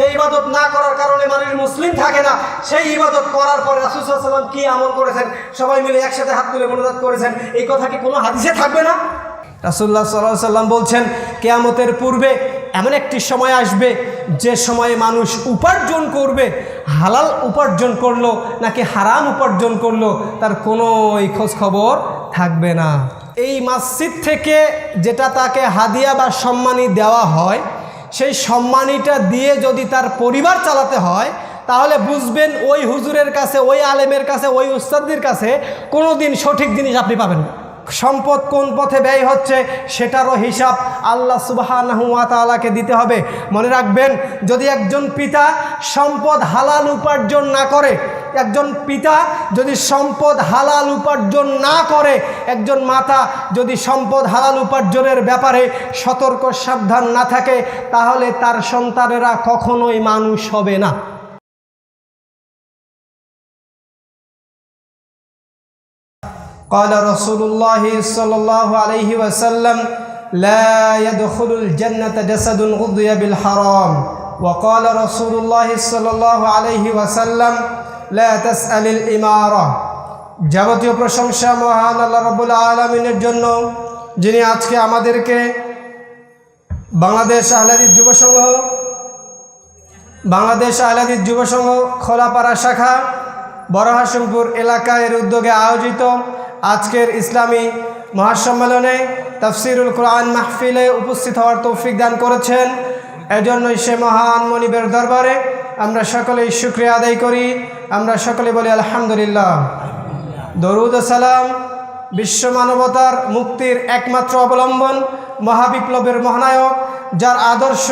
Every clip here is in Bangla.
যে ইবাদত না করার কারণে মানুষ মুসলিম থাকে না, সেই ইবাদত করার পরে রাসুসাল্লাম কি আমল করেছেন? সবাই মিলে একসাথে হাত তুলে মনোজাত করেছেন। এই কথা কি কোনো হাদিসে থাকবে না? রাসুল্লাহ সাল্লাহ সাল্লাম বলছেন, কেয়ামতের পূর্বে এমন একটি সময় আসবে, যে সময়ে মানুষ উপার্জন করবে। হালাল উপার্জন করল নাকি হারাম উপার্জন করল, তার কোনো খোঁজ খবর থাকবে না। এই মসজিদ থেকে যেটা তাকে হাদিয়া বা সম্মানী দেওয়া হয় সেই সম্মানীটা দিয়ে যদি তার পরিবার চালাতে হয়, তাহলে বুঝবেন ওই হুজুরের কাছে, ওই আলেমের কাছে, ওই উস্তাদদের কাছে কোনো দিন সঠিক জিনিস আপনি পাবেন না। সম্পদ কোন পথে ব্যয় হচ্ছে সেটারও হিসাব আল্লাহ সুবাহানহুয়াতালাকে দিতে হবে। মনে রাখবেন, যদি একজন পিতা সম্পদ হালাল উপার্জন না করে, একজন পিতা যদি সম্পদ হালাল উপার্জন না করে, একজন মাতা যদি সম্পদ হালাল উপার্জনের ব্যাপারে সতর্ক সাবধান না থাকে, তাহলে তার সন্তানেরা কখনোই মানুষ হবে না। قال رسول الله صلى الله عليه وسلم لا يدخل الجنة جسد غضي بالحرام وقال رسول الله صلى الله عليه وسلم لا تسأل الإمارة যাবতীয় প্রশংসা মহান আল্লাহ রবুল আলমিনের জন্য যিনি আজকে আমাদেরকে বাংলাদেশ আহলাদির যুব সংঘ বাংলাদেশ আহলাদির যুব সংঘ খোলাপাড়া শাখা বড়হাসিমপুর এলাকা এর উদ্যোগে আয়োজিত আজকের ইসলামী মহাসম্মেলনে তফসিরুল কোরআন মাহফিলে উপস্থিত হওয়ার তৌফিক দান করেছেন। এজন্যই সে মহান মনিবের দরবারে আমরা সকলেই শুক্রিয়া আদায় করি। আমরা সকলে বলি আলহামদুলিল্লাহ। দরুদ সালাম বিশ্ব মানবতার মুক্তির একমাত্র অবলম্বন মহাবিপ্লবের মহানায়ক, যার আদর্শ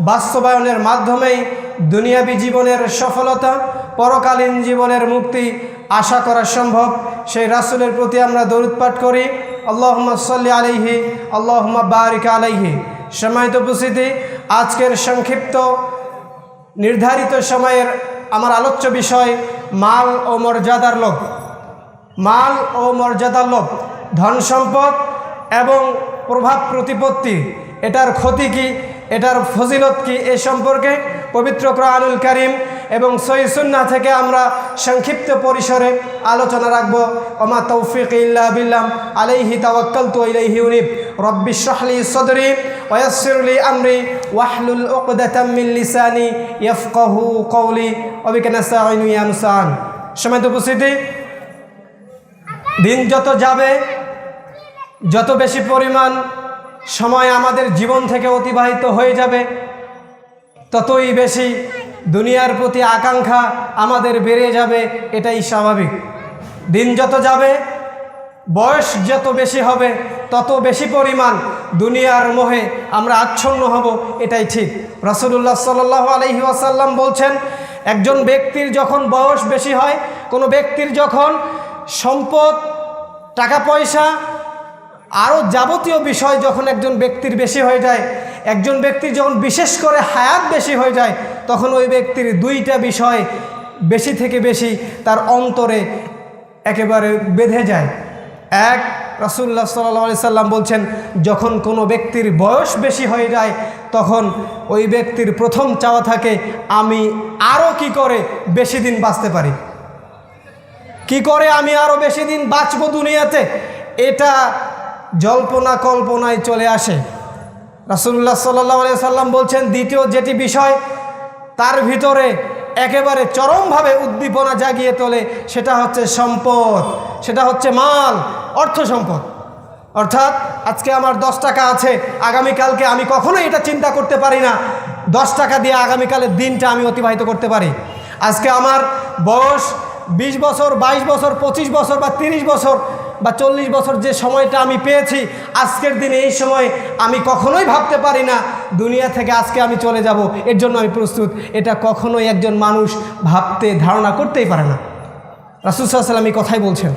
বাস্তবায়নের মাধ্যমেই দুনিয়াবী জীবনের সফলতা, পরকালীন জীবনের মুক্তি আশা করা সম্ভব। সেই রাসুলের প্রতি আমরা দরুদ করি। আল্লাহম্মা সাল্লি আলাইহি, আল্লাহম্মা বারিক আলাইহি। সময়ত উপস্থিতি, আজকের সংক্ষিপ্ত, নির্ধারিত সময়ের আমার আলোচ্য বিষয় মাল ও মর্যাদার লোভ। মাল ও মর্যাদার লোভ, ধন সম্পদ এবং প্রভাব প্রতিপত্তি, এটার ক্ষতি কি? এটার ফজিলত কি এ সম্পর্কে? পবিত্র কোরআনুল করিম এবং সহিসুন্না থেকে আমরা সংক্ষিপ্ত পরিসরে আলোচনা রাখব। ওমা তৌফিক ইল্লা বিল্লাম আলাইহি তাওয়াক্কাল তু ইলাইহি উনিব রব্বি শাহলি সদরি ওয়াসসিরলি আমরি ওয়াহলুল উকদাতাম মিন লিসানি ইয়াফকাহু কওলি। ওয়া বিকা নাস্তাঈনু ইয়া মুসান সময় উপস্থিতি? দিন যত যাবে, যত বেশি পরিমাণ সময় আমাদের জীবন থেকে অতিবাহিত হয়ে যাবে। ততই বেশি দুনিয়ার প্রতি আকাঙ্ক্ষা আমাদের বেড়ে যাবে, এটাই স্বাভাবিক। দিন যত যাবে, বয়স যত বেশি হবে, তত বেশি পরিমাণ দুনিয়ার মোহে আমরা আচ্ছন্ন হব, এটাই ঠিক। রসুল্লাহ সাল্লাহ আলহি আসাল্লাম বলছেন, একজন ব্যক্তির যখন বয়স বেশি হয়, কোনো ব্যক্তির যখন সম্পদ, টাকা পয়সা আরও যাবতীয় বিষয় যখন একজন ব্যক্তির বেশি হয়ে যায়, একজন ব্যক্তির যখন বিশেষ করে হায়াত বেশি হয়ে যায়, তখন ওই ব্যক্তির দুইটা বিষয় বেশি থেকে বেশি তার অন্তরে একেবারে বেঁধে যায়। এক রসুল্লাহ সাল্লি সাল্লাম বলছেন, যখন কোনো ব্যক্তির বয়স বেশি হয়ে যায়, তখন ওই ব্যক্তির প্রথম চাওয়া থাকে, আমি আরও কি করে বেশি দিন বাঁচতে পারি? কি করে আমি আরও বেশি দিন বাঁচব দুনিয়াতে? এটা জল্পনা কল্পনায় চলে আসে। রাসুল্লাহ সাল্লাহ সাল্লাম বলছেন, দ্বিতীয় যেটি বিষয়, তার ভিতরে একেবারে চরমভাবে উদ্দীপনা জাগিয়ে তোলে, সেটা হচ্ছে সম্পদ। সেটা হচ্ছে মাল, অর্থ সম্পদ। অর্থাৎ আজকে আমার দশ টাকা আছে, আগামীকালকে আমি কখনোই এটা চিন্তা করতে পারি না। দশ টাকা দিয়ে আগামীকালের দিনটা আমি অতিবাহিত করতে পারি। আজকে আমার বয়স বিশ বছর, বাইশ বছর, পঁচিশ বছর বা তিরিশ বছর বা চল্লিশ বছর যে সময়টা আমি পেয়েছি, আজকের দিনে এই সময় আমি কখনোই ভাবতে পারি না দুনিয়া থেকে আজকে আমি চলে যাব। এর জন্য আমি প্রস্তুত। এটা কখনোই একজন মানুষ ভাবতে, ধারণা করতেই পারে না। রাসুল সাল্লাম এই কথাই বলছেন।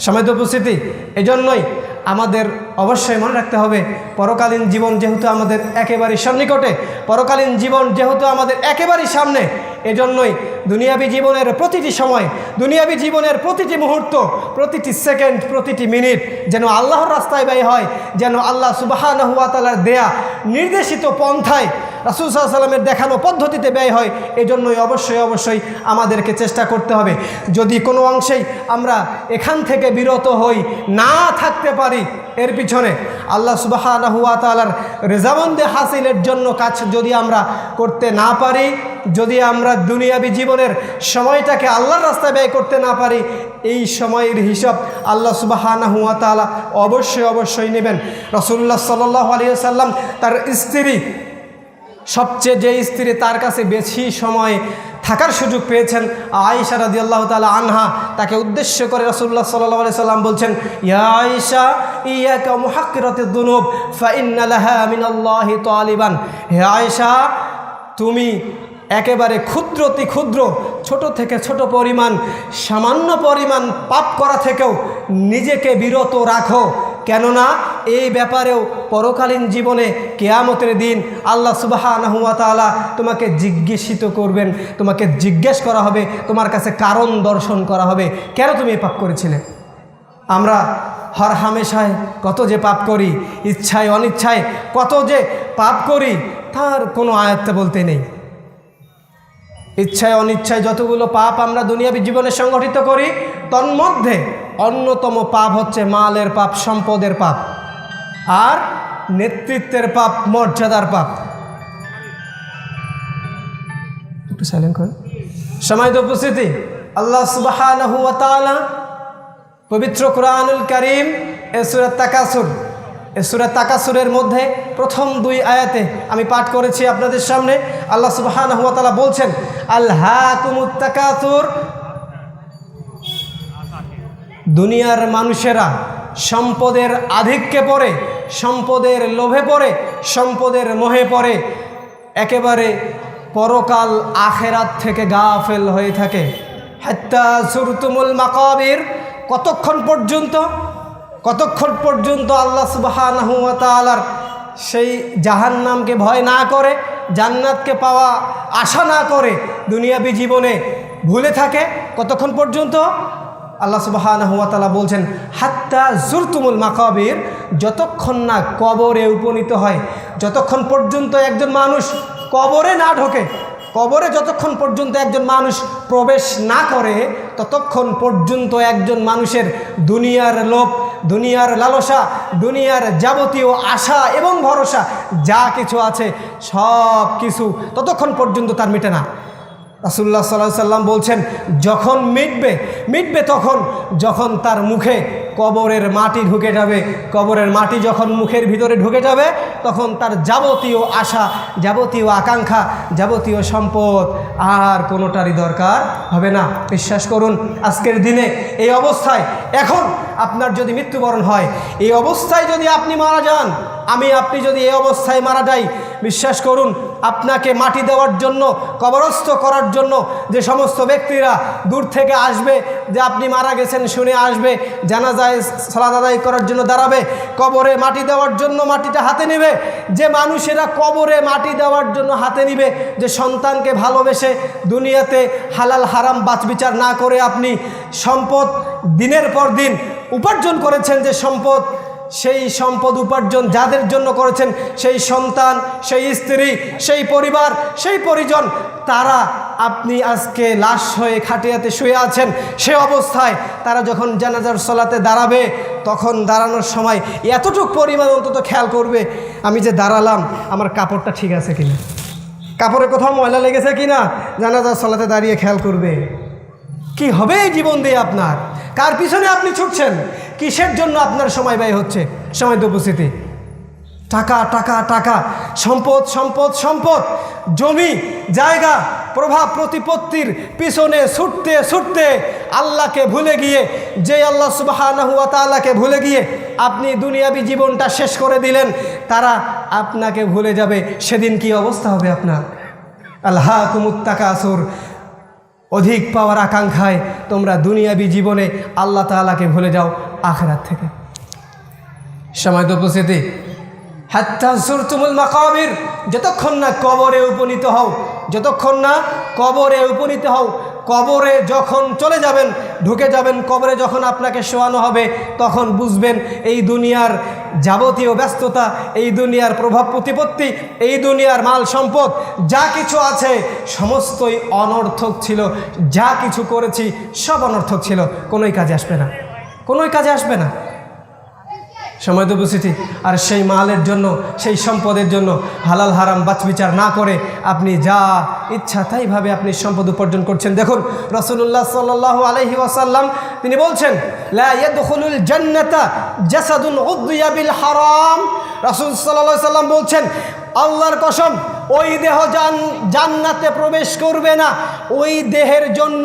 সময় তো উপস্থিতি। এজন্যই আমাদের অবশ্যই মনে রাখতে হবে, পরকালীন জীবন যেহেতু আমাদের একেবারেই সন্নিকটে, পরকালীন জীবন যেহেতু আমাদের একেবারেই সামনে, এজন্যই দুনিয়াবী জীবনের প্রতিটি সময়, দুনিয়াবী জীবনের প্রতিটি মুহূর্ত, প্রতিটি সেকেন্ড, প্রতিটি মিনিট যেন আল্লাহর রাস্তায় ব্যয় হয়, যেন আল্লাহ সুবাহানহুয়াতালার দেয়া নির্দেশিত পন্থায় রাসুল সাল্লামের দেখানো পদ্ধতিতে ব্যয় হয়, এজন্যই অবশ্যই অবশ্যই আমাদেরকে চেষ্টা করতে হবে। যদি কোনো অংশেই আমরা এখান থেকে বিরত হই, না থাকতে পারি, এর পিছনে আল্লাহ সুবাহ তালার রেজামন্দে হাসিলের জন্য কাজ যদি আমরা করতে না পারি, যদি আমরা দুনিয়াবি জীবনের সময়টাকে আল্লাহর রাস্তায় ব্যয় করতে না পারি, এই সময়ের হিসাব আল্লাহ সুবাহ তালা অবশ্যই অবশ্যই নেবেন। রসুল্লাহ সাল্লাহ আলিয়া সাল্লাম তার স্ত্রী, সবচেয়ে যে স্ত্রী তার কাছে বেশি সময় থাকার সুযোগ পেয়েছেন, আয়েশা রাদি আল্লাহ তালা আনহা, তাকে উদ্দেশ্য করে রসুল্লাহ সাল্লাহ সাল্লাম বলছেন, ইয়া ইয়াকা মুহাক্কিরাতে দুনুব ফাইন্নালাহা মিনাল্লাহি তালিবান। হে আয়েশা, তুমি একেবারে ক্ষুদ্র অতি ক্ষুদ্র, ছোট থেকে ছোট পরিমাণ, সামান্য পরিমাণ পাপ করা থেকেও নিজেকে বিরত রাখো। কেননা এই ব্যাপারেও পরকালীন জীবনে কেয়ামতের দিন আল্লাহ সুবাহ তাআলা তোমাকে জিজ্ঞেসিত করবেন, তোমাকে জিজ্ঞেস করা হবে, তোমার কাছে কারণ দর্শন করা হবে। কেন তুমি পাপ করেছিলে? আমরা হর হামেশায় কত যে পাপ করি, ইচ্ছায় অনিচ্ছায় কত যে পাপ করি, তার কোনো আয়ত্তে বলতে নেই। ইচ্ছায় অনিচ্ছায় যতগুলো পাপ আমরা দুনিয়াবী জীবনে সংগঠিত করি, তন্মধ্যে অন্যতম পাপ হচ্ছে মালের পাপ, সম্পদের পাপ আর নেতৃত্বের পাপ, মর্যাদার পাপ। একটু সাইলেন্ট সময় উপস্থিতি। আল্লাহ সুবাহ পবিত্র কোরআনুল করিম এসুরাত তাকাসুর এসুরাত তাকাসুরের মধ্যে প্রথম দুই আয়াতে আমি পাঠ করেছি আপনাদের সামনে। আল্লাহ সুবাহান হুয়াতালা বলছেন আল্লাহ কুমুত্তাকাসুর দুনিয়ার মানুষেরা সম্পদের আধিক্যে পড়ে, সম্পদের লোভে পড়ে, সম্পদের মোহে পড়ে, একেবারে পরকাল আখেরাত থেকে গাফেল হয়ে থাকে। হাত্তা সুরতুমুল মাকাবির, কতক্ষণ পর্যন্ত কতক্ষণ পর্যন্ত আল্লাহ সুবাহানহুয়ালার সেই জাহান্নামকে ভয় না করে, জান্নাতকে পাওয়া আশা না করে দুনিয়াবী জীবনে ভুলে থাকে, কতক্ষণ পর্যন্ত? আল্লাহ সুবাহানহুয়াতালা বলছেন, হাত্তা জুরতুমুল মাকাবির যতক্ষণ না কবরে উপনীত হয়, যতক্ষণ পর্যন্ত একজন মানুষ কবরে না ঢোকে, কবরে যতক্ষণ পর্যন্ত একজন মানুষ প্রবেশ না করে, ততক্ষণ পর্যন্ত একজন মানুষের দুনিয়ার লোভ দুনিয়ার লালসা, দুনিয়ার যাবতীয় আশা এবং ভরসা, যা কিছু আছে, সব কিছু ততক্ষণ পর্যন্ত তার মিটে না। রাসুল্লাহ সাল্লাহ সাল্লাম বলছেন, যখন মিটবে মিটবে তখন, যখন তার মুখে কবরের মাটি ঢুকে যাবে। কবরের মাটি যখন মুখের ভিতরে ঢুকে যাবে, তখন তার যাবতীয় আশা, যাবতীয় আকাঙ্ক্ষা, যাবতীয় সম্পদ আর কোনোটারই দরকার হবে না। বিশ্বাস করুন, আজকের দিনে এই অবস্থায়, এখন আপনার যদি মৃত্যুবরণ হয়, এই অবস্থায় যদি আপনি মারা যান আমি, আপনি যদি এই অবস্থায় মারা যাই, বিশ্বাস করুন, আপনাকে মাটি দেওয়ার জন্য, কবরস্থ করার জন্য যে সমস্ত ব্যক্তিরা দূর থেকে আসবে, যে আপনি মারা গেছেন শুনে আসবে, জানাজায় সালাদ আদায় করার জন্য দাঁড়াবে, কবরে মাটি দেওয়ার জন্য মাটিটা হাতে নেবে, যে মানুষেরা কবরে মাটি দেওয়ার জন্য হাতে নিবে, যে সন্তানকে ভালোবেসে দুনিয়াতে হালাল, হারাম বাছবিচার না করে আপনি সম্পদ দিনের পর দিন উপার্জন করেছেন, যে সম্পদ সেই সম্পদ উপার্জন যাদের জন্য করেছেন, সেই সন্তান, সেই স্ত্রী, সেই পরিবার, সেই পরিজন, তারা আপনি আজকে লাশ হয়ে খাটিয়াতে শুয়ে আছেন, সে অবস্থায় তারা যখন জানাজার সলাতে দাঁড়াবে, তখন দাঁড়ানোর সময় এতটুক পরিমাণ অন্তত খেয়াল করবে, আমি যে দাঁড়ালাম, আমার কাপড়টা ঠিক আছে কিনা? কাপড়ে কোথাও ময়লা লেগেছে কিনা? জানাজার সলাতে দাঁড়িয়ে খেয়াল করবে। কি হবে এই জীবন দিয়ে আপনার? কার পিছনে আপনি ছুটছেন? কিসের জন্য আপনার সময় ব্যয় হচ্ছে? সময় উপস্থিতি। টাকা টাকা টাকা। সম্পদ সম্পদ সম্পদ। জমি, জায়গা, প্রভাব, প্রতিপত্তির পিছনে ছুটতে ছুটতে আল্লাহকে ভুলে গিয়ে, যে আল্লাহ সুবাহানাহুয়া তাল্লাহকে ভুলে গিয়ে আপনি দুনিয়াবি জীবনটা শেষ করে দিলেন, তারা আপনাকে ভুলে যাবে। সেদিন কি অবস্থা হবে আপনার? আল্লাহ কুমুত্তাকা আসুর অধিক পাওয়ার আকাঙ্ক্ষায় তোমরা দুনিয়াবি জীবনে আল্লাহ তালাকে ভুলে যাও। আখরাত থেকে। সময় তো উপস্থিতি। হাত্তা সুরতুমুল মাকাবির, যতক্ষণ না কবরে উপনীত হও, যতক্ষণ না কবরে উপনীত হও, কবরে যখন চলে যাবেন, ঢুকে যাবেন, কবরে যখন আপনাকে শোয়ানো হবে, তখন বুঝবেন এই দুনিয়ার যাবতীয় ব্যস্ততা, এই দুনিয়ার প্রভাব প্রতিপত্তি, এই দুনিয়ার মাল সম্পদ, যা কিছু আছে, সমস্তই অনর্থক ছিল। যা কিছু করেছি, সব অনর্থক ছিল। কোনোই কাজে আসবে না। কোনোই কাজে আসবে না। সময় তো বুঝেছি আর সেই মালের জন্য, সেই সম্পদের জন্য হালাল হারাম বাছবিচার না করে আপনি যা ইচ্ছা তাইভাবে আপনি সম্পদ উপার্জন করছেন। দেখুন রসুল্লাহ সাল আলহি ওয়াসাল্লাম তিনি বলছেন, লা ইয়াদখুলুল জান্নাতা জাসাদুন উদ্দিয়া হারাম। রাসূল সাল্লাম বলছেন, আল্লাহর কসম ওই দেহ জান, জান্নাতে প্রবেশ করবে না। ওই দেহের জন্য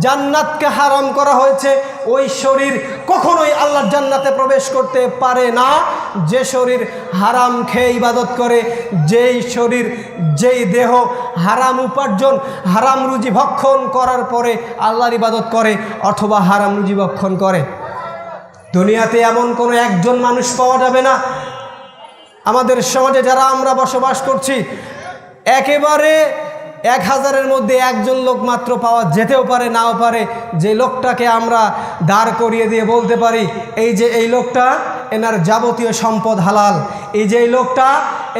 জান্নাতকে হারাম করা হয়েছে। ওই শরীর কখনোই আল্লাহর জান্নাতে প্রবেশ করতে পারে না। যে শরীর হারাম খেয়ে ইবাদত করে, যেই শরীর, যেই দেহ হারাম উপার্জন, হারাম রুজি ভক্ষণ করার পরে আল্লাহর ইবাদত করে অথবা হারাম রুজি ভক্ষণ করে। দুনিয়াতে এমন কোনো একজন মানুষ পাওয়া যাবে না। আমাদের সমাজে যারা আমরা বসবাস করছি একেবারে এক হাজারের মধ্যে একজন লোক মাত্র পাওয়া যেতেও পারে, নাও পারে, যে লোকটাকে আমরা দাঁড় করিয়ে দিয়ে বলতে পারি, এই যে এই লোকটা এনার যাবতীয় সম্পদ হালাল, এই যে এই লোকটা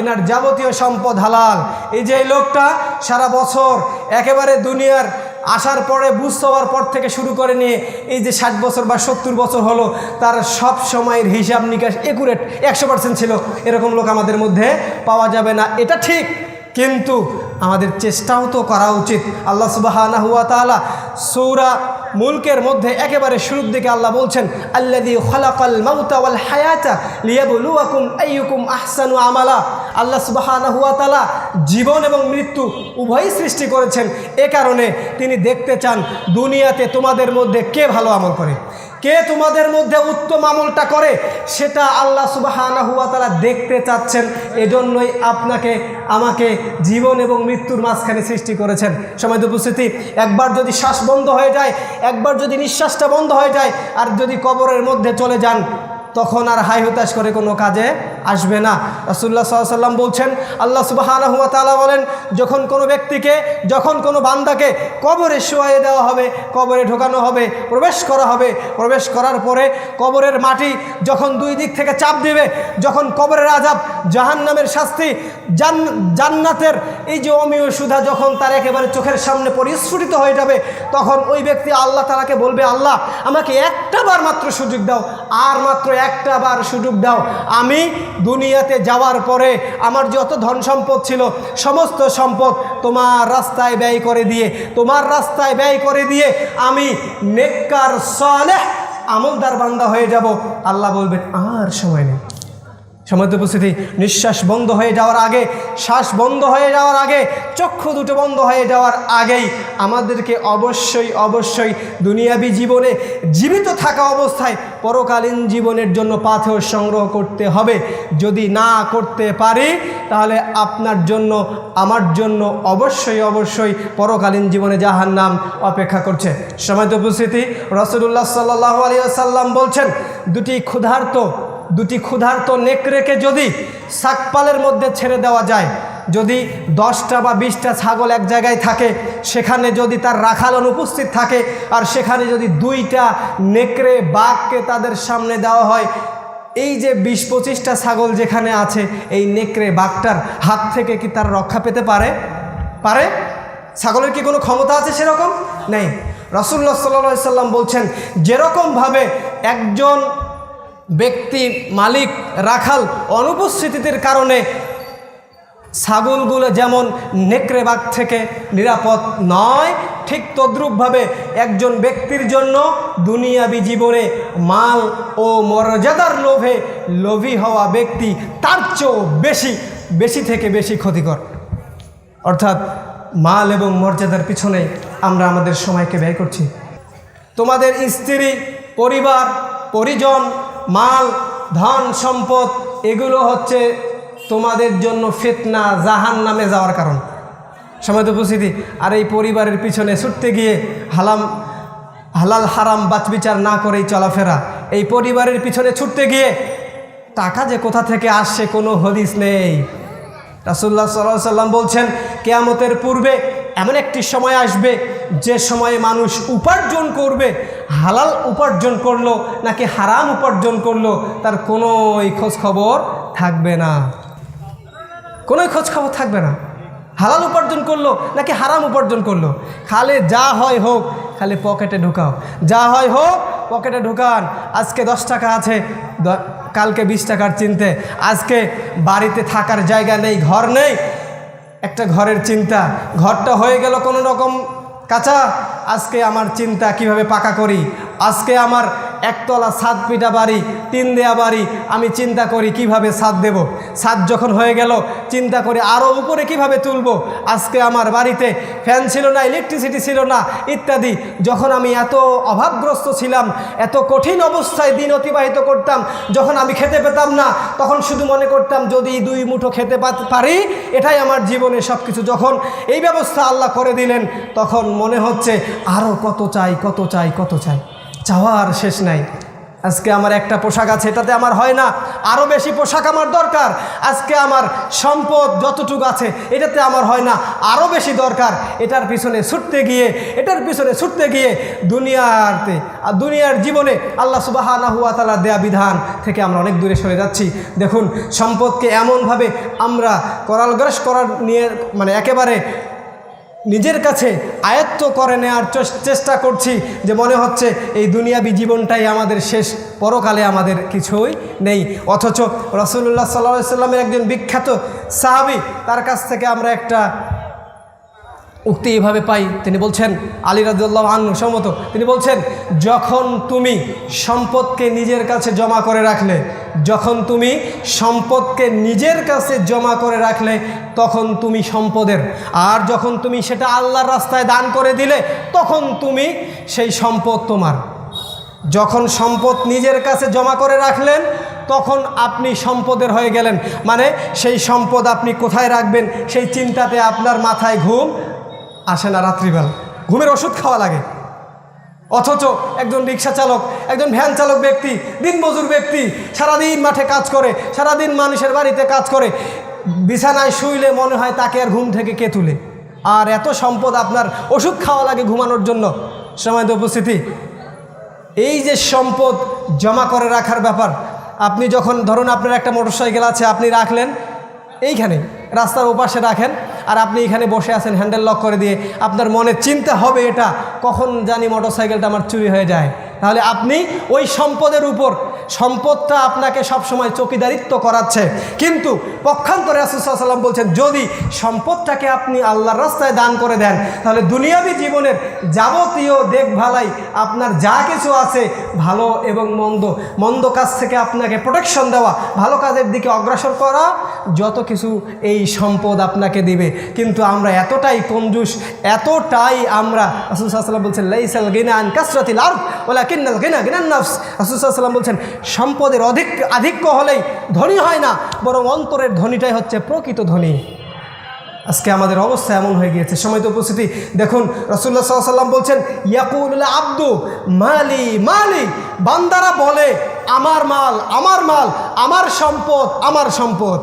এনার যাবতীয় সম্পদ হালাল, এই যে এই লোকটা সারা বছর একেবারে দুনিয়ার আসার পরে বুঝতে হওয়ার পর থেকে শুরু করে নিয়ে এই যে ষাট বছর বা সত্তর বছর হলো, তার সব সময়ের হিসাব নিকাশ একুরেট একশো পার্সেন্ট ছিল, এরকম লোক আমাদের মধ্যে পাওয়া যাবে না। এটা ঠিক কিন্তু আমাদের চেষ্টাও তো করা উচিত। আল্লাহ সুবাহ সৌরা মুলকের মধ্যে একেবারে শুরুর দিকে আল্লাহ বলছেন আল্লাহ সুবাহ জীবন এবং মৃত্যু উভয়ই সৃষ্টি করেছেন। এ কারণে তিনি দেখতে চান, দুনিয়াতে তোমাদের মধ্যে কে ভালো আমল করে? কে তোমাদের মধ্যে উত্তম আমলটা করে, সেটা আল্লাহ সুবাহানা হুয়া তারা দেখতে চাচ্ছেন। এজন্যই আপনাকে, আমাকে জীবন এবং মৃত্যুর মাঝখানে সৃষ্টি করেছেন। সময় উপস্থিতি, একবার যদি শ্বাস বন্ধ হয়ে যায়, একবার যদি নিঃশ্বাসটা বন্ধ হয়ে যায়, আর যদি কবরের মধ্যে চলে যান, তখন আর হাই হতাশ করে কোনো কাজে আসবে না। রাসুল্লাহ সাল্লাম বলছেন, আল্লাহ সুবাহানা তালা বলেন, যখন কোনো ব্যক্তিকে, যখন কোনো বান্দাকে কবরে শোয়াইয়ে দেওয়া হবে, কবরে ঢোকানো হবে, প্রবেশ করা হবে, প্রবেশ করার পরে কবরের মাটি যখন দুই দিক থেকে চাপ দিবে, যখন কবরের আজাব জাহান নামের শাস্তি, জান, জান্নাতের এই যে অমীয় সুধা যখন তার একেবারে চোখের সামনে পরিস্ফুটিত হয়ে যাবে, তখন ওই ব্যক্তি আল্লাহ তালাকে বলবে, আল্লাহ, আমাকে একটা বার মাত্র সুযোগ দাও, আর মাত্র একটা বার সুযোগ দাও। আমি দুনিয়াতে যাওয়ার পরে আমার যত ধন সম্পদ ছিল, সমস্ত সম্পদ তোমার রাস্তায় ব্যয় করে দিয়ে, তোমার রাস্তায় ব্যয় করে দিয়ে আমি নেককার, সালেহ আমলদার বান্দা হয়ে যাব। আল্লাহ বলবেন, আর সময় নেই। সময় উপস্থিতি নিঃশ্বাস বন্ধ হয়ে যাওয়ার আগে, শ্বাস বন্ধ হয়ে যাওয়ার আগে, চক্ষু দুটো বন্ধ হয়ে যাওয়ার আগেই আমাদেরকে অবশ্যই অবশ্যই দুনিয়াবি জীবনে জীবিত থাকা অবস্থায় পরকালীন জীবনের জন্য পাথেয় সংগ্রহ করতে হবে। যদি না করতে পারি, তাহলে আপনার জন্য, আমার জন্য অবশ্যই অবশ্যই পরকালীন জীবনে যাহার নাম অপেক্ষা করছে। সময় উপস্থিতি রসদুল্লাহ সাল্লাহ আলিয়া সাল্লাম বলছেন, দুটি ক্ষুধার্ত দুটি ক্ষুধার্ত নেকড়েকে যদি শাকপালের মধ্যে ছেড়ে দেওয়া যায়, যদি দশটা বা বিশটা ছাগল এক জায়গায় থাকে, সেখানে যদি তার রাখাল অনুপস্থিত থাকে, আর সেখানে যদি দুইটা নেকড়ে বাঘকে তাদের সামনে দেওয়া হয়, এই যে বিশ পঁচিশটা ছাগল যেখানে আছে, এই নেকড়ে বাঘটার হাত থেকে কি তার রক্ষা পেতে পারে? পারে? ছাগলের কি কোনো ক্ষমতা আছে সেরকম? নেই। রসুল্লা সাল্লা সাল্লাম বলছেন, যেরকমভাবে একজন ব্যক্তি মালিক, রাখাল অনুপস্থিতির কারণে ছাগলগুলো যেমন নেকড়ে বাঘ থেকে নিরাপদ নয়, ঠিক তদ্রূপভাবে একজন ব্যক্তির জন্য দুনিয়াবি জীবনে মাল ও মর্যাদার লোভে লোভী হওয়া ব্যক্তি তার চেয়েও বেশি বেশি থেকে বেশি ক্ষতিকর। অর্থাৎ মাল এবং মর্যাদার পিছনে আমরা আমাদের সময়কে ব্যয় করছি। তোমাদের স্ত্রী, পরিবার, পরিজন মাল, ধন, সম্পদ, এগুলো হচ্ছে তোমাদের জন্য ফিতনা জাহান নামে যাওয়ার কারণ। সময় উপস্থিতি। আর এই পরিবারের পিছনে ছুটতে গিয়ে হালাম, হালাল, হারাম, বাচবিচার না করেই চলাফেরা। এই পরিবারের পিছনে ছুটতে গিয়ে টাকা যে কোথা থেকে আসছে কোনো হদিস নেই। রাসুল্লাহ সাল্লাহ সাল্লাম বলছেন, কেয়ামতের পূর্বে এমন একটি সময় আসবে যে সময়ে মানুষ উপার্জন করবে। হালাল উপার্জন করল নাকি হারাম উপার্জন করল তার কোনো খোঁজ খবর থাকবে না। কোনো খোঁজ খবর থাকবে না। হালাল উপার্জন করল নাকি হারাম উপার্জন করল? খালে যা হয় হোক, খালি পকেটে ঢোকাও। যা হয় হোক, পকেটে ঢুকান। আজকে দশ টাকা আছে কালকে বিশ টাকার চিনতে। আজকে বাড়িতে থাকার জায়গা নেই, ঘর নেই একটা ঘরের চিন্তা। ঘরটা হয়ে গেল কোনো রকম। কাঁচা আজকে আমার চিন্তা কীভাবে পাকা করি? আজকে আমার একতলা সাত পিঠা বাড়ি তিন দেয়া বাড়ি, আমি চিন্তা করি কীভাবে ছাদ দেব। ছাদ যখন হয়ে গেল, চিন্তা করি আরও উপরে কীভাবে তুলব? আজকে আমার বাড়িতে ফ্যান ছিল না, ইলেকট্রিসিটি ছিল না, ইত্যাদি। যখন আমি এত অভাবগ্রস্ত ছিলাম, এত কঠিন অবস্থায় দিন অতিবাহিত করতাম, যখন আমি খেতে পেতাম না, তখন শুধু মনে করতাম, যদি দুই মুঠো খেতে পারি, এটাই আমার জীবনে সব কিছু যখন এই ব্যবস্থা আল্লাহ করে দিলেন, তখন মনে হচ্ছে আরও কত চাই কত চাই কত চাই। চাওয়ার শেষ নাই। আজকে আমার একটা পোশাক আছে, এটাতে আমার হয় না। আরও বেশি পোশাক আমার দরকার। আজকে আমার সম্পদ যতটুকু আছে, এটাতে আমার হয় না। আরও বেশি দরকার, এটার পিছনে ছুটতে গিয়ে, এটার পিছনে ছুটতে গিয়ে দুনিয়াতে, আর দুনিয়ার জীবনে আল্লাহ সুবাহ তালা দেয়া বিধান থেকে আমরা অনেক দূরে সরে যাচ্ছি। দেখুন, সম্পদকে এমনভাবে আমরা করালগ্রাস করার নিয়ে মানে একেবারে নিজের কাছে আয়ত্ত করে নেওয়ার চেষ্টা করছি যে মনে হচ্ছে এই দুনিয়াবি জীবনটাই আমাদের শেষ, পরকালে আমাদের কিছুই নেই। অথচ রসুল্লাহ সাল্লা সাল্লামের একজন বিখ্যাত সাহাবি, তার কাছ থেকে আমরা একটা উক্তি এইভাবে পাই, তিনি বলছেন, আলী রাজুল্লাহ আনু সম্মত তিনি বলছেন, যখন তুমি সম্পদকে নিজের কাছে জমা করে রাখলে, যখন তুমি সম্পদকে নিজের কাছে জমা করে রাখলে, তখন তুমি সম্পদের। আর যখন তুমি সেটা আল্লাহর রাস্তায় দান করে দিলে, তখন তুমি সেই সম্পদ তোমার। যখন সম্পদ নিজের কাছে জমা করে রাখলেন, তখন আপনি সম্পদের হয়ে গেলেন। মানে সেই সম্পদ আপনি কোথায় রাখবেন, সেই চিন্তাতে আপনার মাথায় ঘুম আসে না রাত্রিবেলা। ঘুমের ওষুধ খাওয়া লাগে। অথচ একজন রিক্সা চালক, একজন ভ্যান চালক ব্যক্তি, দিনমজুর ব্যক্তি, সারাদিন মাঠে কাজ করে, সারাদিন মানুষের বাড়িতে কাজ করে, বিছানায় শুইলে মনে হয় তাকে আর ঘুম থেকে কে তুলে? আর এত সম্পদ আপনার ওষুধ খাওয়া লাগে ঘুমানোর জন্য? সময় তো উপস্থিতি। এই যে সম্পদ জমা করে রাখার ব্যাপার, আপনি যখন ধরুন আপনার একটা মোটরসাইকেল আছে, আপনি রাখলেন এইখানে রাস্তার ওপাশে রাখেন আর আপনি এখানে বসে আছেন হ্যান্ডেল লক করে দিয়ে, আপনার মনে চিন্তা হবে এটা, কখন জানি মোটরসাইকেলটা আমার চুরি হয়ে যায়। তাহলে আপনি ওই সম্পদের উপর সম্পদটা আপনাকে সবসময় চকিদারিত্ব করাচ্ছে। কিন্তু পক্ষান্তরে আসুসাল্লাম বলছেন, যদি সম্পদটাকে আপনি আল্লাহর রাস্তায় দান করে দেন, তাহলে দুনিয়াবী জীবনের যাবতীয় দেখভালাই আপনার যা কিছু আছে, ভালো এবং মন্দ মন্দ কাজ থেকে আপনাকে প্রোটেকশন দেওয়া, ভালো কাজের দিকে অগ্রসর করা, যত কিছু এই সম্পদ আপনাকে দিবে। কিন্তু আমরা এতটাই কঞ্জুস এতটাই আমরা আসুসাল্লাম বলছেন, লাইসাল গিনা আন কাসরাতিল আর ওলা কিন্নাল গিনা গিনান নফস। আসুসাল্লাম বলছেন সম্পদের অধিক আধিক্য হলেই ধনী হয় না, বরং অন্তরের ধনীটাই হচ্ছে প্রকৃত ধনী। আজকে আমাদের অবস্থা এমন হয়ে গিয়েছে। সময় তো উপস্থিতি, দেখুন রসুল্লাহ সাল্লাম বলছেন ইয়াকুল আব্দু, মালি মালি। বান্দারা বলে, আমার মাল আমার মাল, আমার সম্পদ আমার সম্পদ।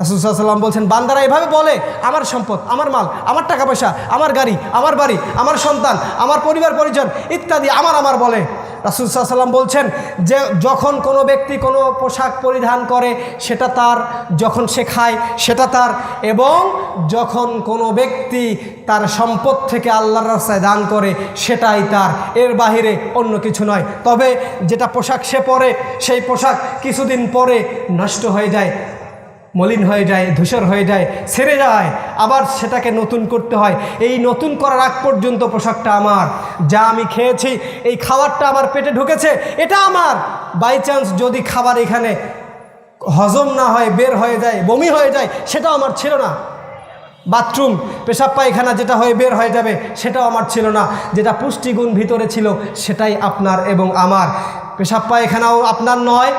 রাসুলসাল্লাম বলছেন, বান্দারা এভাবে বলে, আমার সম্পদ, আমার মাল, আমার টাকা পয়সা, আমার গাড়ি, আমার বাড়ি, আমার সন্তান, আমার পরিবার, পরিজন ইত্যাদি, আমার আমার বলে। রাসুলসাল্লাম বলছেন যে যখন কোনো ব্যক্তি কোনো পোশাক পরিধান করে, সেটা তার যখন সে খায়, সেটা তার। এবং যখন কোনো ব্যক্তি তার সম্পদ থেকে আল্লাহর রাস্তায় দান করে, সেটাই তার। এর বাহিরে অন্য কিছু নয়। তবে যেটা পোশাক সে পরে, সেই পোশাক কিছুদিন পরে নষ্ট হয়ে যায়। মলিন হয়ে যায়, ধূসর হয়ে যায় ছেড়ে যায়, আবার সেটাকে নতুন করতে হয়। এই নতুন করার আগ পর্যন্ত পোশাকটা আমার। যা আমি খেয়েছি, এই খাবারটা আমার পেটে ঢুকেছে, এটা আমার। বাই চান্স যদি খাবার এখানে হজম না হয়, বের হয়ে যায়, বমি হয়ে যায়, সেটাও আমার ছিল না। বাথরুম, পেশাব পায়খানা যেটা হয়ে বের হয়ে যাবে, সেটাও আমার ছিল না। যেটা পুষ্টিগুণ ভিতরে ছিল, সেটাই আপনার এবং আমার। পেশাব পায়খানাও আপনার নয়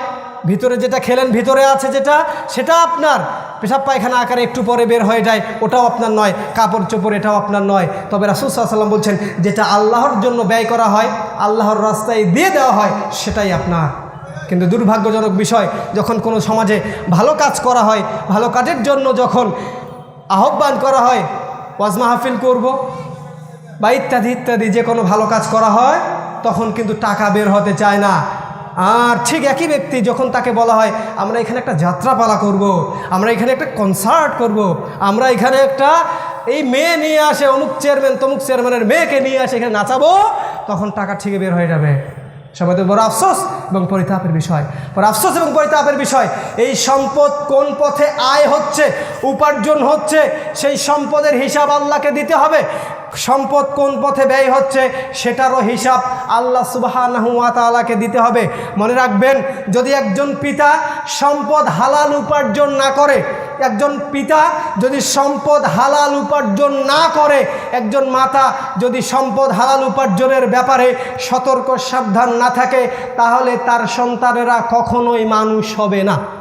ভিতরে যেটা খেলেন, ভিতরে আছে যেটা, সেটা আপনার। পেশাব পায়খানা আকারে একটু পরে বের হয়ে যায়, ওটাও আপনার নয়। কাপড় চোপড় এটাও আপনার নয়। তবে রাসুলসাল্লাম বলছেন, যেটা আল্লাহর জন্য ব্যয় করা হয়, আল্লাহর রাস্তায় দিয়ে দেওয়া হয়, সেটাই আপনার। কিন্তু দুর্ভাগ্যজনক বিষয়, যখন কোনো সমাজে ভালো কাজ করা হয়, ভালো কাজের জন্য যখন আহ্বান করা হয়, ওয়াজ মাহফিল করব বা ইত্যাদি ইত্যাদি, যে কোনো ভালো কাজ করা হয়, তখন কিন্তু টাকা বের হতে চায় না। আর ঠিক একই ব্যক্তি যখন তাকে বলা হয়, আমরা এখানে একটা যাত্রাপালা করব। আমরা এখানে একটা কনসার্ট করব। আমরা এখানে একটা এই মেয়ে নিয়ে আসে, অমুক চেয়ারম্যান তমুক চেয়ারম্যানের মেয়েকে নিয়ে আসে, এখানে নাচাবো, তখন টাকা ঠিক বের হয়ে যাবে সবাই বড় আফসোস এবং পরিতাপের বিষয়। বড় আফসোস এবং পরিতাপের বিষয়, এই সম্পদ কোন পথে আয় হচ্ছে, উপার্জন হচ্ছে, সেই সম্পদের হিসাব আল্লাহকে দিতে হবে। সম্পদ কোন পথে ব্যয় হচ্ছে, সেটারও হিসাব আল্লাহ সুবাহানহুয়াতালাকে দিতে হবে। মনে রাখবেন, যদি একজন পিতা সম্পদ হালাল উপার্জন না করে একজন পিতা যদি সম্পদ হালাল উপার্জন না করে, একজন মাতা যদি সম্পদ হালাল উপার্জনের ব্যাপারে সতর্ক সাবধান না থাকে, তাহলে তার সন্তানেরা কখনোই মানুষ হবে না।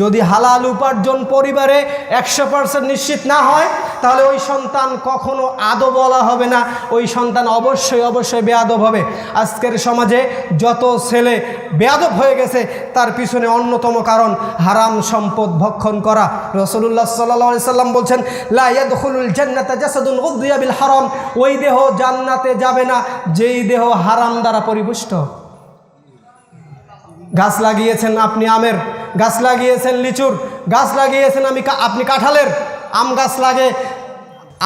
যদি হালাল উপার্জন পরিবারে একশো পার্সেন্ট নিশ্চিত না হয়, তাহলে ওই সন্তান কখনো আদো বলা হবে না। ওই সন্তান অবশ্যই অবশ্যই বেয়াদব হবে। আজকের সমাজে যত ছেলে বেয়াদব হয়ে গেছে, তার পিছনে অন্যতম কারণ হারাম সম্পদ ভক্ষণ করা। রসুল্লাহ সাল্লাহ সাল্লাম বলছেন লাইয়াদুল জান্নাতা জাসাদুন উদ্দিয়াবিল হারাম। ওই দেহ জান্নাতে যাবে না, যেই দেহ হারাম দ্বারা পরিপুষ্ট। গাছ লাগিয়েছেন আপনি আমের, গাছ লাগিয়েছেন লিচুর, গাছ লাগিয়েছেন আমি আপনি কাঁঠালের। আম গাছ লাগে,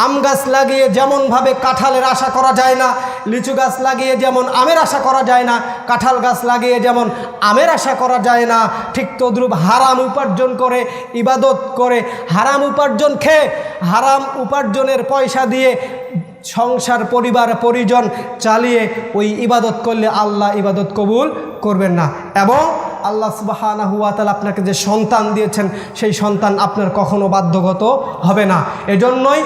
আম গাছ লাগিয়ে যেমনভাবে কাঁঠালের আশা করা যায় না, লিচু গাছ লাগিয়ে যেমন আমের আশা করা যায় না, কাঁঠাল গাছ লাগিয়ে যেমন আমের আশা করা যায় না, ঠিক তদ্রুপ হারাম উপার্জন করে, ইবাদত করে, হারাম উপার্জন খেয়ে, হারাম উপার্জনের পয়সা দিয়ে সংসার, পরিবার, পরিজন চালিয়ে ওই ইবাদত করলে আল্লাহ ইবাদত কবুল করবেন না। এবং আল্লাহ সুবাহানা হুয়া তালা আপনাকে যে সন্তান দিয়েছেন, সেই সন্তান আপনার কখনো বাধ্যগত হবে না। এজন্যই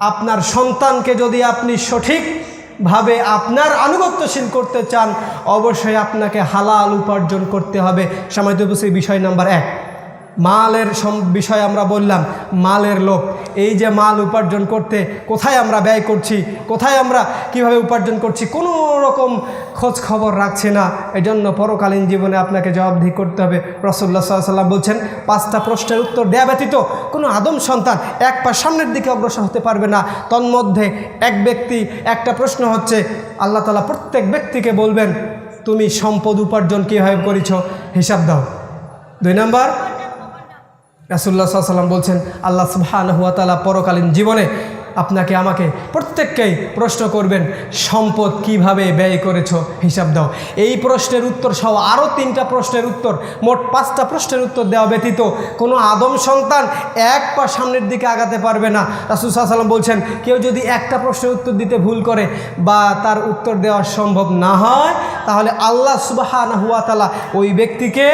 আপনার সন্তানকে যদি আপনি সঠিকভাবে আপনার আনুগত্যশীল করতে চান, অবশ্যই আপনাকে হালাল উপার্জন করতে হবে। সময় তো বিষয় নাম্বার এক। মালের বিষয় আমরা বললাম, মালের লোভ। এই যে মাল উপার্জন করতে কোথায় আমরা ব্যয় করছি, কোথায় আমরা কীভাবে উপার্জন করছি, কোনো রকম খোঁজ খবর রাখছি না। এজন্য পরকালীন জীবনে আপনাকে জবাবদিহি করতে হবে। রসল্লা সাল্লাম বলছেন, পাঁচটা প্রশ্নের উত্তর দেয়া ব্যতীত কোনো আদম সন্তান এক পা সামনের দিকে অগ্রসর হতে পারবে না। তন্মধ্যে এক ব্যক্তি, একটা প্রশ্ন হচ্ছে, আল্লাহ তালা প্রত্যেক ব্যক্তিকে বলবেন, তুমি সম্পদ উপার্জন কীভাবে করেছ? হিসাব দাও। দুই নাম্বার রাসুল্লাহ সাল্লাম বলছেন, আল্লাহ সুবহান হুয়া তালা পরকালীন জীবনে আপনাকে, আমাকে প্রত্যেককেই প্রশ্ন করবেন, সম্পদ কীভাবে ব্যয় করেছ? হিসাব দাও। এই প্রশ্নের উত্তর সহ আরও তিনটা প্রশ্নের উত্তর, মোট পাঁচটা প্রশ্নের উত্তর দেওয়া ব্যতীত কোনো আদম সন্তান এক পা সামনের দিকে আগাতে পারবে না। রাসুল সাল্লাম বলছেন, কেউ যদি একটা প্রশ্নের উত্তর দিতে ভুল করে বা তার উত্তর দেওয়া সম্ভব না হয়, তাহলে আল্লাহ তালা ওই ব্যক্তিকে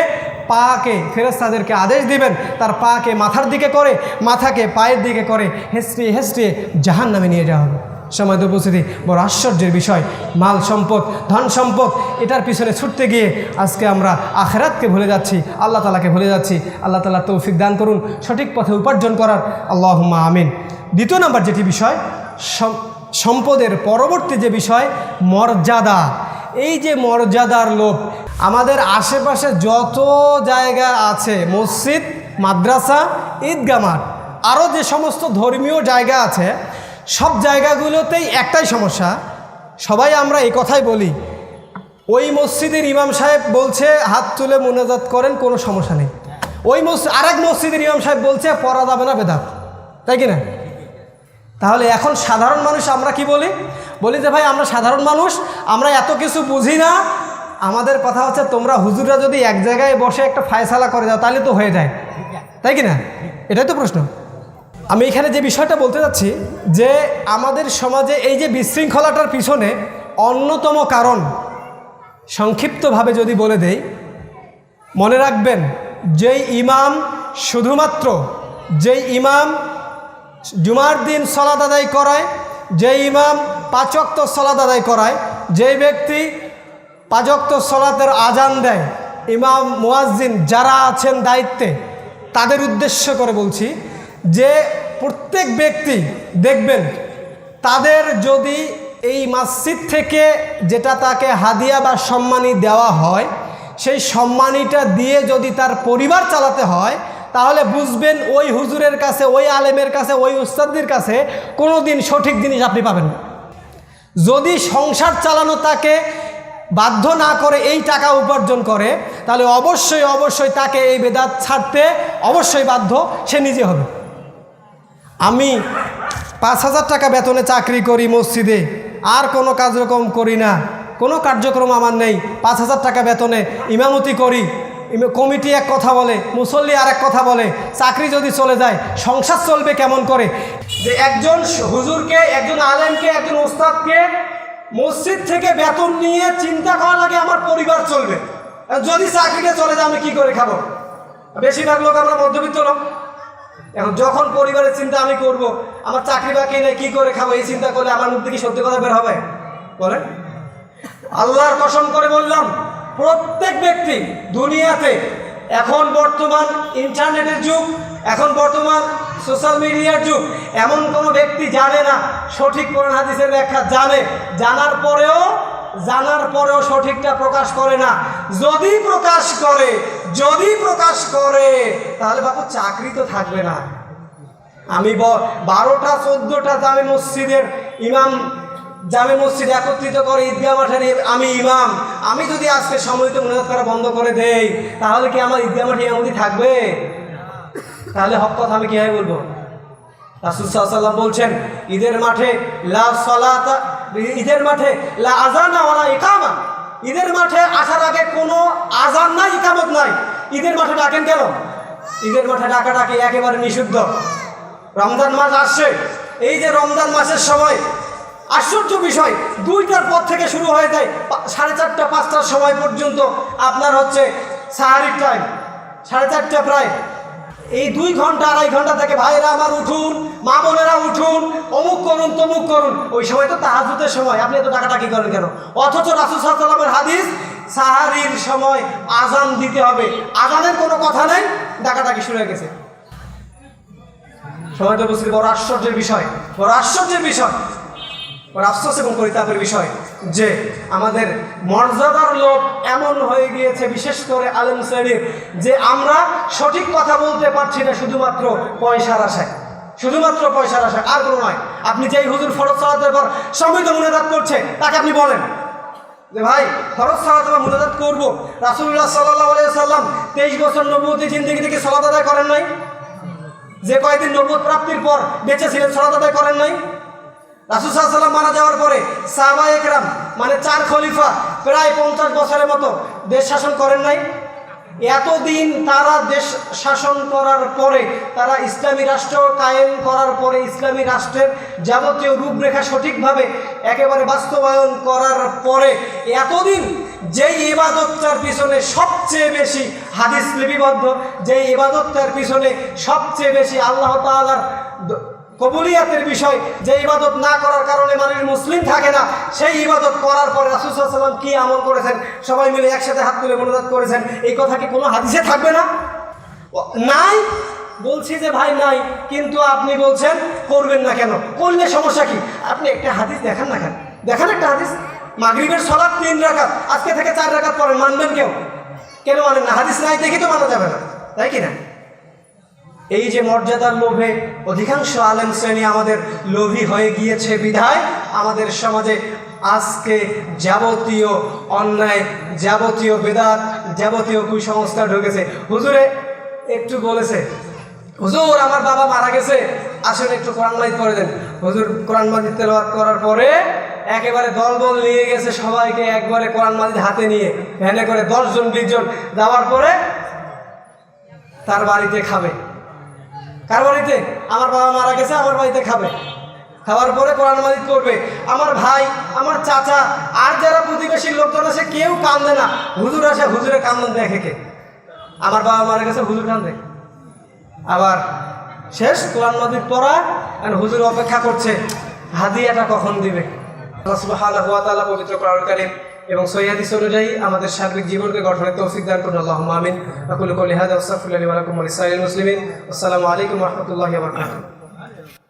পাকে ফেরেস্তাদেরকে আদেশ দিবেন, তার পাকে মাথার দিকে করে, মাথাকে পায়ের দিকে করে হেসড়িয়ে হেসড়িয়ে জাহান নামে নিয়ে যাওয়া হবে। সময় উপস্থিতি, বড় আশ্চর্যের বিষয়, মাল সম্পদ, ধন সম্পদ, এটার পিছনে ছুটতে গিয়ে আজকে আমরা আখেরাতকে ভুলে যাচ্ছি, আল্লাহ তালাকে ভুলে যাচ্ছি। আল্লাহ তালা তৌফিক দান করুন, সঠিক পথে উপার্জন করার। আল্লাহ আমিন। দ্বিতীয় নাম্বার যেটি বিষয় সম্পদের পরবর্তী যে বিষয়, মর্যাদা। এই যে মর্যাদার লোভ, আমাদের আশেপাশে যত জায়গা আছে, মসজিদ, মাদ্রাসা ঈদগা মাঠ আরও যে সমস্ত ধর্মীয় জায়গা আছে, সব জায়গাগুলোতেই একটাই সমস্যা। সবাই আমরা এই কথাই বলি, ওই মসজিদের ইমাম সাহেব বলছে, হাত তুলে মোনাজাত করেন, কোনো সমস্যা নেই। ওই মসজিদ আরেক মসজিদের ইমাম সাহেব বলছে, পড়া যাবে না বেদাত। তাই কি না? তাহলে এখন সাধারণ মানুষ আমরা কি বলি? বলি যে, ভাই, আমরা সাধারণ মানুষ, আমরা এত কিছু বুঝি না। আমাদের কথা হচ্ছে, তোমরা হুজুররা যদি এক জায়গায় বসে একটা ফায়সালা করে দাও, তাহলে তো হয়ে যায়। তাই কি না? এটাই তো প্রশ্ন। আমি এখানে যে বিষয়টা বলতে যাচ্ছি, যে আমাদের সমাজে এই যে বিশৃঙ্খলাটার পিছনে অন্যতম কারণ সংক্ষিপ্তভাবে যদি বলে দেই, মনে রাখবেন, যেই ইমাম শুধুমাত্র, যেই ইমাম জুমার দিন সলাদ আদায় করায়, যে ইমাম পাচক্ত সলাদ আদায় করায়, যে ব্যক্তি পাচক্ত সলাতের আজান দেয়, ইমাম, মুয়াজ্জিন যারা আছেন দায়িত্বে, তাদের উদ্দেশ্য করে বলছি যে প্রত্যেক ব্যক্তি দেখবেন, তাদের যদি এই মসজিদ থেকে যেটা তাকে হাদিয়া বা সম্মানী দেওয়া হয়, সেই সম্মানীটা দিয়ে যদি তার পরিবার চালাতে হয় তাহলে বুঝবেন ওই হুজুরের কাছে, ওই আলেমের কাছে, ওই উস্তাদের কাছে কোনো দিন সঠিক জিনিস আপনি পাবেন না। যদি সংসার চালানো তাকে বাধ্য না করে এই টাকা উপার্জন করে, তাহলে অবশ্যই অবশ্যই তাকে এই বেদাত ছাড়তে অবশ্যই বাধ্য, সে নিজে হবে। আমি পাঁচ হাজার টাকা বেতনে চাকরি করি মসজিদে, আর কোনো কার্যক্রম করি না। কোনো কার্যক্রম আমার নেই। পাঁচ হাজার টাকা বেতনে ইমামতি করি। কমিটি এক কথা বলে, মুসল্লি আর এক কথা বলে, চাকরি যদি চলে যায়, সংসার চলবে কেমন করে? যে একজন হুজুরকে, একজন আলেমকে, একজন ওস্তাদকে মসজিদ থেকে বেতন নিয়ে চিন্তা করা লাগে আমার পরিবার চলবে। যদি চাকরিটা চলে যায়, আমি কি করে খাব? বেশিরভাগ লোক আমরা মধ্যবিত্ত লোক। এখন যখন পরিবারের চিন্তা আমি করব, আমার চাকরি বাকরি নেই কি করে খাব, এই চিন্তা করলে আমার মুখ থেকে সত্যি কথা বের হবে? বলেন। আল্লাহর কসম করে বললাম প্রত্যেক ব্যক্তি দুনিয়াতে এখন বর্তমান ইন্টারনেটের যুগ, এখন বর্তমান সোশ্যাল মিডিয়ার যুগ, এমন কোনো ব্যক্তি জানে না, সঠিক কোরআন হাদিসের ব্যাখ্যা জানে, জানার পরেও জানার পরেও সঠিকটা প্রকাশ করে না। যদি প্রকাশ করে, যদি প্রকাশ করে, তাহলে বাবু চাকরি তো থাকবে না। আমি বারোটা, চোদ্দোটা জামে মসজিদের ইমাম জামে মসজিদ একত্রিত করে ঈদগাহ মাঠের এ- আমি ইমাম। আমি যদি আজকে সম্মিলিত মনোজাত করা বন্ধ করে দেই, তাহলে কি আমার ঈদগাহ মাঠে ইমামতি থাকবে? তাহলে হক কথা আমি কীভাবে বলব? রাসুসাল্লাম বলছেন, ঈদের মাঠে লা সলাতা, ঈদের মাঠে লা আজানা ওয়ালা ইকামা। ঈদের মাঠে আসার আগে কোনো আজান নাই, ইকামত নাই। ঈদের মাঠে ডাকেন কেন? ঈদের মাঠে ডাকা ডাকে একেবারে নিষিদ্ধ। রমজান মাস আসছে। এই যে রমজান মাসের সময় আশ্চর্য বিষয়, দুইটার পর থেকে শুরু হয়ে যায় সাড়ে চারটা, পাঁচটার সময় পর্যন্ত আপনার হচ্ছে সাহারির টাইম সাড়ে চারটা প্রায়। এই দুই ঘণ্টা, আড়াই ঘণ্টা থেকে ভাইরা আমার উঠুন, মা বোনেরা উঠুন, অমুক করুন, তমুক করুন। ওই সময় তো তাহাজুদের সময়, আপনি এত টাকাটাকি করেন কেন? অথচ রাসুল সাল্লামের হাদিস, সাহারির সময় আজান দিতে হবে। আজানের কোনো কথা নেই ডাকাটাকি শুরু হয়ে গেছে। সময়টা বুঝতে বড় আশ্চর্যের বিষয়, বড় আশ্চর্যের বিষয়। বড় আফসোস এবং পরিতাপের বিষয় যে আমাদের মর্যাদার লোক এমন হয়ে গিয়েছে, বিশেষ করে আলেম শ্রেণির, যে আমরা সঠিক কথা বলতে পারছি না শুধুমাত্র পয়সার আশায়। শুধুমাত্র পয়সার আশায়, আর কোনো নয়। আপনি যেই হুজুর ফরজ সালাতের পর সমৃদ্ধ মুনাজাত করছে, তাকে আপনি বলেন যে, ভাই, ফরজ সালাত আমরা মুনাজাত করব। রাসুল্লাহ সাল্লাহ সাল্লাম তেইশ বছর নবতী জিন্দিগি থেকে সলাত আদায় করেন নাই? যে কয়েকদিন নবুয়ত প্রাপ্তির পর বেঁচে ছিলেন, সলাত আদায় করেন নাই? রাসুল সাল্লাম মারা যাওয়ার পরে সাহবা একরাম মানে চার খলিফা, প্রায় পঞ্চাশ বছরের মতো দেশ শাসন করেন নাই। এতদিন তারা দেশ শাসন করার পরে, তারা ইসলামী রাষ্ট্র কায়েম করার পরে ইসলামী রাষ্ট্রের যাবতীয় রূপরেখা সঠিকভাবে একেবারে বাস্তবায়ন করার পরে, এতদিন যেই ইবাদতটার পিছনে সবচেয়ে বেশি হাদিস লিপিবদ্ধ, যেই ইবাদতটার পিছনে সবচেয়ে বেশি আল্লাহ তাআলার দ- কবুলিয়াতের বিষয়, যে ইবাদত না করার কারণে মানুষ মুসলিম থাকে না, সেই ইবাদত করার পরে রাসুসাল্লাম কি আমল করেছেন? সবাই মিলে একসাথে হাত তুলে মনোজাত করেছেন। এই কথা কি কোনো হাদিসে থাকবে না? নাই? বলছি যে ভাই, নাই। কিন্তু আপনি বলছেন, করবেন না কেন? করলে সমস্যা কি? আপনি একটা হাদিস দেখান না কেন? দেখান একটা হাদিস। মাগরিবের সলাপ তিন রাকাত। আজকে থেকে চার রাকাত পরে মানবেন কেউ? কেন মানেন না? হাদিস নাই দেখে তো মানা যাবে না। তাই কি না? এই যে মর্যাদার লোভে অধিকাংশ আলেম শ্রেণি আমাদের লোভী হয়ে গিয়েছে বিধায়, আমাদের সমাজে আজকে যাবতীয় অন্যায়, যাবতীয় বেদাত, যাবতীয় কুসংস্কার ঢুকেছে। হুজুরে একটু বলেছে, হুজুর, আমার বাবা মারা গেছে। আসলে একটু কোরআন মাজিদ করে দেন। হুজুর, কোরআন মাজিদ তেলাওয়াত করার পরে একেবারে দলবল নিয়ে গেছে সবাইকে একবারে কোরআন মাজিদ হাতে নিয়ে, ভ্যানে করে দশজন, বিশজন। যাওয়ার পরে তার বাড়িতে খাবে। কার বাড়িতে আমার বাবা মারা গেছে, আমার বাড়িতে খাবে। খাওয়ার পরে কোরআন মাজিদ করবে। আমার ভাই, আমার চাচা, আর যারা প্রতিবেশীর লোকজন আছে, কেউ কান্দে না। হুজুর আসে হুজুরে কান্দন দেখে কে আমার বাবা মারা গেছে, হুজুর কান্দে। আবার শেষ কোরআন মাজিদ পড়া, আর হুজুর অপেক্ষা করছে, হাদিয়াটা কখন দিবে? আল্লাহ সুবহানাহু ওয়া তাআলা পবিত্র কোরআন কারীম এবং সৈয়াদিস অনুযায়ী আমাদের সার্বিক জীবনকে গঠনের তৌফিক দান করুন। আল্লাহ আমিন। আকুল কলিহাদ আসাফুল্লাহ মুসলিমিন। আসসালামু আলাইকুম রহমতুল্লাহ বারাকাতুহু।